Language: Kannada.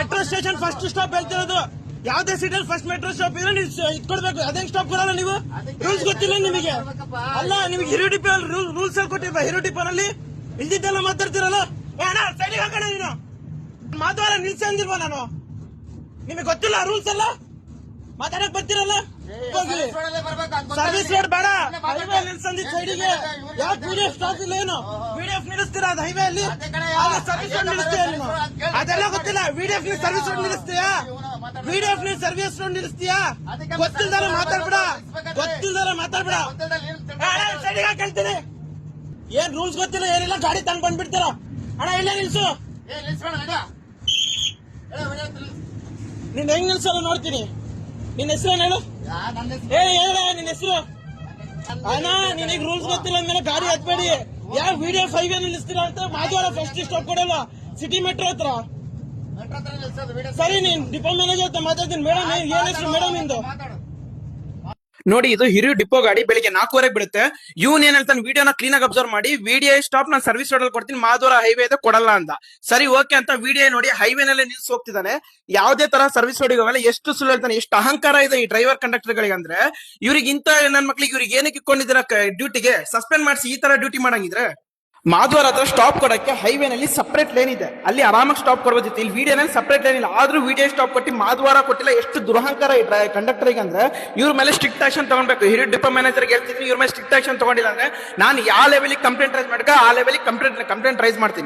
ಮೆಟ್ರೋ ಸ್ಟೇಷನ್ ಫಸ್ಟ್ ಸ್ಟಾಪ್ ಹೇಳ್ತಿರೋದು. ಯಾವ್ದೇ ಸಿಟಿಯಲ್ಲಿ ಫಸ್ಟ್ ಮೆಟ್ರೋ ಸ್ಟಾಪ್ ಇದ್ರೆ ನೀವು ಇಟ್ಕೊಡ್ಬೇಕು ಅದೇ ಸ್ಟಾಪ್ ಕೊಡಲ್ಲ ನೀವು? ರೂಲ್ಸ್ ಗೊತ್ತಿಲ್ಲ ನಿಮಗೆ. ಅಲ್ಲ ನಿಮ್ಗೆ ಹಿರೋ ಡಿಪೋ ರೂಲ್ಸ್ ಅಲ್ಲಿ ಕೊಟ್ಟಿಲ್ಲ ಹಿರೋ ಡಿಪೋನಲ್ಲಿ ಇಲ್ದಿದ್ದೆಲ್ಲ ಮಾತಾಡ್ತಿರಲ್ಲ? ಸೈಡಿಗೆ ಹಾಕೋಣ ನೀನು. ಮಾತಾಡ ನಿಲ್ಸಿ ಅಂದಿಲ್ವಾ ನಾನು? ನಿಮಗೆ ಗೊತ್ತಿಲ್ಲ ರೂಲ್ಸ್ ಎಲ್ಲ? ಮಾತಾಡಕ್ ಬರ್ತಿರಲ್ಲ? ಸರ್ವಿಸ್ ರೋಡ್ ಬೇಡ. ಹೈವೇ ನಿಲ್ಸಂದಿ ಸೈಡಿಗೆ. ಯಾಕೆ ವಿಡಿಯೋ ಸ್ಟಾಪ್ ಇಲ್ಲ ಏನು? ವಿಡಿಎಫ್ ನಿಲ್ಲಿಸ್ತೀರಾ ಅದು ಹೈವೇ ಅಲ್ಲಿ? ಸರ್ವಿಸ್ ರೋಡ್ ನಿಲ್ಲಿಸ್ತೀಯ ಅದೆಲ್ಲ ಗೊತ್ತಿಲ್ಲ. ವಿಡಿಎಫ್ ನೀವು ಸರ್ವಿಸ್ ರೋಡ್ ನಿಲ್ಲಿಸ್ತೀಯಾ? ವಿಡಿಎಫ್ ನೀವು ಸರ್ವಿಸ್ ರೋಡ್ ನಿಲ್ಲಿಸ್ತೀಯಾ? ಗೊತ್ತಿಲ್ದಾರ ಮಾತಾಡ್ಬಿಡ. ಗೊತ್ತಿಲ್ದಾರ ಮಾತಾಡ್ಬೇಡ. ಸೈಡಿಗೆ ಹಾಕಿ ಹೇಳ್ತೀನಿ. ಏನ್ ರೂಲ್ಸ್ ಗೊತ್ತಿಲ್ಲ ಏನಿಲ್ಲ ಗಾಡಿ ತಂಗ್ ಬಂದ್ಬಿಡ್ತೀರ? ಅಣ್ಣ ಇಲ್ಲೇ ನಿಲ್ಸು. ನೀನ್ ಹೆಂಗ್ ನಿಲ್ಸೋದು ನೋಡ್ತೀನಿ. ನಿನ್ನ ಹೆಸರು ಹೇಳು? ಏ ಹೇಳ ನಿನ್ನ ಹೆಸರು? ಅಣ್ಣ ನಿನಗೆ ರೂಲ್ಸ್ ಗೊತ್ತಿಲ್ಲ ಅಂದ್ಮೇಲೆ ಗಾಡಿ ಹತ್ಬೇಡಿ. ಯಾವ ವಿಡಿಯೋ ಫೈವ್ ನಿಲ್ಲಿಸ್ತೀರಾ ಅಂತ ಮಾಧವರ ಫಸ್ಟ್ ಸ್ಟಾಪ್ ಕೊಡಲ್ಲ ಸಿಟಿ ಮೆಟ್ರೋ ಹತ್ರ. ಸರಿ ನೀನ್ ಡಿಪೋ ಮ್ಯಾನೇಜರ್ ಹತ್ರ ಮಾತಾಡ್ತೀನಿ. ಮೇಡಮ್ ಏನ್ ಹೆಸರು ಮೇಡಮ್ ಇಂದು ನೋಡಿ, ಇದು ಹಿರಿಯ ಡಿಪೋ ಗಾಡಿ ಬೆಳಿಗ್ಗೆ ನಾಲ್ಕೂವರೆಗೆ ಬಿಡುತ್ತೆ ಇವನ್ ಏನ್ ಹೇಳ್ತಾನೆ, ವಿಡಿಯೋನ ಕ್ಲೀನ್ ಆಗಿ ಅಬ್ಸರ್ವ್ ಮಾಡಿ, ವಿಡಿಯೋ ಸ್ಟಾಪ್ ನಾನು ಸರ್ವಿಸ್ ರೋಡ್ ಅಲ್ಲಿ ಕೊಡ್ತೀನಿ ಮಾಧುರ ಹೈವೇ ಇದೆ, ಕೊಡಲ್ಲ ಅಂತ. ಸರಿ ಓಕೆ ಅಂತ ವಿಡಿಯೋ ನೋಡಿ ಹೈವೇ ನಲ್ಲಿ ನಿಲ್ಸಿ ಹೋಗ್ತಿದ್ದಾನೆ. ಯಾವ್ದೇ ತರ ಸರ್ವಿಸ್ ರೋಡಿಗೆ ಹೋಗಲ್ಲ, ಎಷ್ಟು ಸುಳ್ಳು ಹೇಳ್ತಾನೆ, ಎಷ್ಟು ಅಹಂಕಾರ ಇದೆ ಈ ಡ್ರೈವರ್ ಕಂಡಕ್ಟರ್ ಗಳಿಗೆ ಅಂದ್ರೆ. ಇವ್ರಿಗೆ ಇಂತ ನನ್ ಮಕ್ಳಿಗೆ ಇವ್ರಿಗೆ ಏನಕ್ಕೆ ಇಕ್ಕೊಂಡಿದ್ದೀರಾ ಡ್ಯೂಟಿಗೆ ಸಸ್ಪೆಂಡ್ ಮಾಡಿಸಿ ಈ ತರ ಡ್ಯೂಟಿ ಮಾಡಂಗಿದ್ರೆ? ಮಾಧವರ ಹತ್ರ ಸ್ಟಾಪ್ ಕೊಡಕ್ಕೆ ಹೈವೇ ನಲ್ಲಿ ಸಪ್ರೇಟ್ ಲೇನ್ ಇದೆ. ಅಲ್ಲಿ ಆರಾಮಾಗಿ ಸ್ಟಾಪ್ ಕೊಡ್ಬೋದಿತ್ತು ಇಲ್ಲಿ ವಿಡಿಯೋನಲ್ಲಿ ಸಪ್ರೇಟ್ ಲೇನ್ ಇಲ್ಲ. ಆದ್ರೂ ವಿಡಿಯೋ ಸ್ಟಾಪ್ ಕೊಟ್ಟು ಮಾಧ್ವಾರ ಕೊಟ್ಟಿಲ್ಲ, ಎಷ್ಟು ದುರಹಂಕಾರ ಈ ಕಂಡಕ್ಟರ್ ಅಂದ್ರೆ, ಇವ್ರ ಮೇಲೆ ಸ್ಟ್ರಿಕ್ಟ್ ಆಕ್ಷನ್ ತಗೊಳ್ಬೇಕು ಹಿರಿಯ ಡಿಪೋ ಮ್ಯಾನೇಜರ್ ಹೇಳ್ತಿದ್ರು, ಇವ್ರ ಮೇಲೆ ಸ್ಟ್ರಿಕ್ಟ್ ಆಕ್ಷನ್ ತಗೊಂಡಿಲ್ಲ ಅಂದ್ರೆ, ನಾನು ಯಾವ ಲೆವೆಲ್ ಕಂಪ್ಲೇಂಟ್ ರೈಸ್ ಮಾಡಕ ಆ ಲೆವೆಲ್ ಕಂಪ್ಲೇಂಟ್ ಕಂಪ್ಲೇಂಟ್ ರೈಸ್ ಮಾಡ್ತೀನಿ.